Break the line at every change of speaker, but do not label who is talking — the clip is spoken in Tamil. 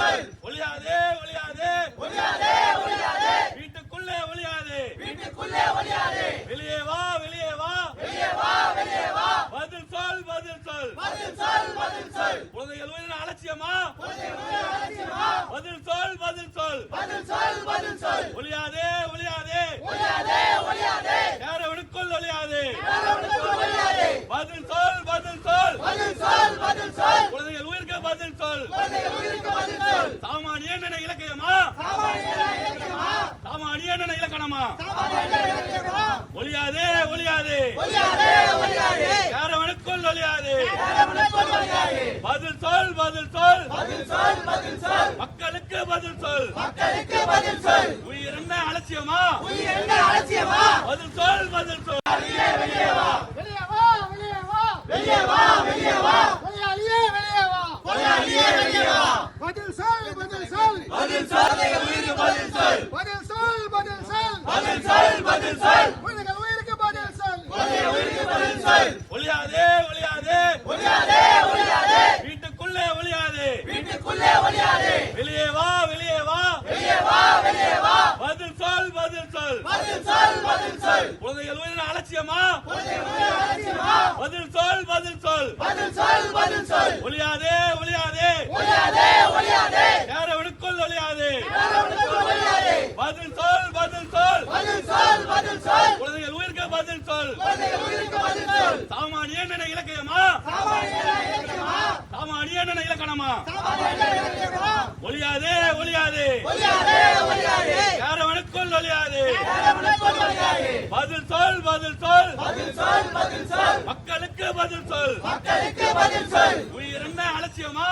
சொல்
ஒளியாதே ஒளியாதே.
ஒளியாதே ஒளியாதே.
வீட்டுக்குள்ளே ஒளியாதே.
வீட்டுக்குள்ளே ஒளியாதே.
வெளியே வா வெளியே வா.
வெளியே வா வெளியே வா.
பதில் சொல் பதில் சொல்.
பதில் சொல் பதில் சொல்.
குழந்தைகள் உயிரின அலட்சியமா? பதில் சொல் பதில் சொல்.
பதில் சொல் பதில் சொல்.
ஒளியாதே ஒளியாதே.
ஒளியாதே ஒளியாதே.
ஒளியாதே.
யாரவனுக்கும் ஒளியாதே.
பதில் சொல் பதில் சொல்.
பதில் சொல் பதில் சொல்.
குழந்தைகள் உயிருக்கு பதில் சொல்.
குழந்தைகள் உயிருக்கு
அடியேன் என இலக்கியமா?
சாமானியன
அடியேன் என இலக்கணமா? ஒளியாதே ஒளியாதே யாரவனுக்குள் ஒளியாதே
யாரவனுக்கும்
பதில் சொல் பதில் சொல்.
பதில் சொல் பதில் சொல்
மக்களுக்கு பதில் சொல்.
மக்களுக்கு பதில் சொல்
உயிர் என்ன அலட்சியமா
உயிர் என்ன அலட்சியமா?
பதில் சொல் பதில் சொல்
வெளியே வா
வெளியே வா வெளியே வா
வெளியே வா வெளியே வா
கொலையாளியே வெளியே வா
கொலையாளியே வெளியே வா
பதில் சொல் பதில் சொல்
பதில் சொல் உயிருக்கு பதில் சொல்
பதில் சொல் பதில் சொல்
பதில் சொல். பதில் சொல்
உயிர்கள் உயிருக்கு பதில் சொல்.
குழந்தைகள் உயிருக்கு பதில் சொல்.
ஒளியாதே ஒளியாதே.
ஒளியாதே ஒளியாதே.
வீட்டுக்குள்ளே ஒளியாதே.
வீட்டுக்குள்ளே ஒளியாதே.
வெளியே வா வெளியே வா.
வெளியே வா வெளியே வா.
பதில் சொல் பதில் சொல்.
பதில் சொல் பதில் சொல்.
குழந்தைகள் உயிரின அலட்சியமா?
அலட்சியமா?
பதில் சொல் பதில் சொல்.
பதில் சொல் பதில் சொல்.
ஒளியாதே ஒளியாதே
ஒளியாதே
யாரவனுக்குள் ஒளியாதே
யாரவனுக்கும் ஒளியாதே
பதில் சொல் பதில் சொல்
பதில் சொல் பதில் சொல்
குழந்தைகள் உயிருக்கு பதில் சொல் சாமானியன் என இலக்கியமா?
சாமானியன
இலக்கணமா? ஒளியாதே ஒளியாதே யாரவனுக்குள் ஒளியாதே பதில் சொல் பதில் சொல். மக்களுக்கு பதில் சொல்.
மக்களுக்கு பதில் சொல்.
உயிர் என்ன அலட்சியமா?